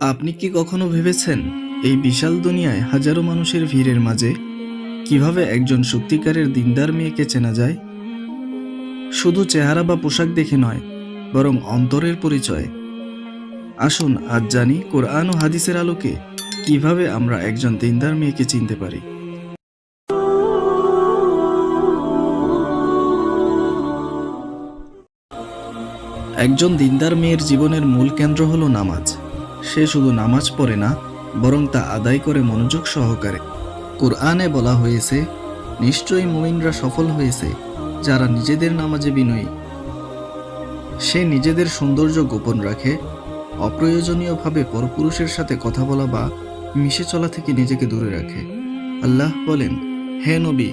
আপনি কি কখনো ভেবেছেন এই বিশাল দুনিয়ায় হাজারো মানুষের ভিড়ের মাঝে কীভাবে একজন সত্যিকারের দিনদার মেয়েকে চেনা যায়? শুধু চেহারা বা পোশাক দেখে নয়, বরং অন্তরের পরিচয়। আসুন আজ জানি কোরআন ও হাদিসের আলোকে কীভাবে আমরা একজন দিনদার মেয়েকে চিনতে পারি। একজন দিনদার মেয়ের জীবনের মূল কেন্দ্র হলো নামাজ। সে শুধু নামাজ পড়ে না, বরং তা আদায় করে মনোযোগ সহকারে। কোরআনে বলা হয়েছে, নিশ্চয়ই মুমিনরা সফল হয়েছে, যারা নিজেদের নামাজে বিনয়ী। সে নিজেদের সৌন্দর্য গোপন রাখে, অপ্রয়োজনীয়ভাবে পরপুরুষের সাথে কথা বলা বা মিশে চলা থেকে নিজেকে দূরে রাখে। আল্লাহ বলেন, হে নবী,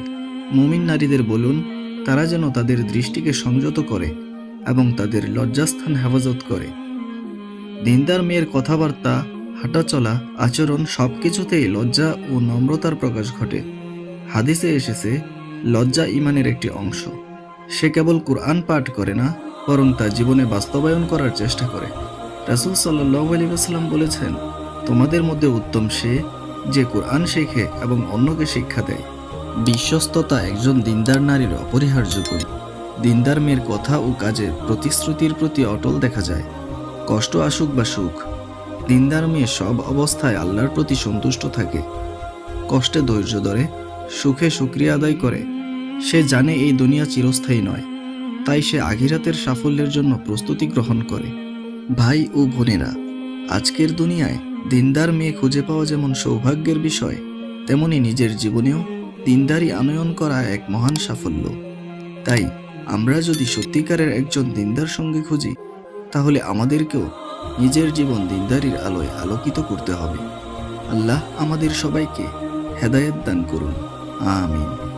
মুমিন নারীদের বলুন, তারা যেন তাদের দৃষ্টিকে সংযত করে এবং তাদের লজ্জাস্থান হেফাজত করে। দিনদার মেয়ের কথাবার্তা, হাঁটাচলা, আচরণ সবকিছুতেই লজ্জা ও নম্রতার প্রকাশ ঘটে। হাদিসে এসেছে, লজ্জা ইমানের একটি অংশ। সে কেবল কোরআন পাঠ করে না, বরং তা জীবনে বাস্তবায়ন করার চেষ্টা করে। রাসুল সাল্লাহ আলী বলেছেন, তোমাদের মধ্যে উত্তম সে যে কোরআন শেখে এবং অন্যকে শিক্ষা দেয়। বিশ্বস্ততা একজন দিনদার নারীর অপরিহার্য গুণ। দিনদার মেয়ের কথা ও কাজের প্রতিশ্রুতির প্রতি অটল দেখা যায়। কষ্ট আসুক বা সুখ, দিনদার মেয়ে সব অবস্থায় আল্লাহর প্রতি সন্তুষ্ট থাকে। কষ্টে ধৈর্য ধরে, সুখে সুক্রিয়া আদায় করে। সে জানে এই দুনিয়া চিরস্থায়ী নয়, তাই সে আঘিরাতের সাফল্যের জন্য প্রস্তুতি গ্রহণ করে। ভাই ও বোনেরা, আজকের দুনিয়ায় দিনদার মেয়ে খুঁজে পাওয়া যেমন সৌভাগ্যের বিষয়, তেমনি নিজের জীবনেও দিনদারি আনয়ন করা এক মহান সাফল্য। তাই আমরা যদি সত্যিকারের একজন দিনদার সঙ্গে খুঁজি তাহলে আমাদেরকেও নিজের জীবন দিনদারির আলোয় আলোকিত করতে হবে। আল্লাহ আমাদের সবাইকে হেদায়ত দান করুন। আমিন।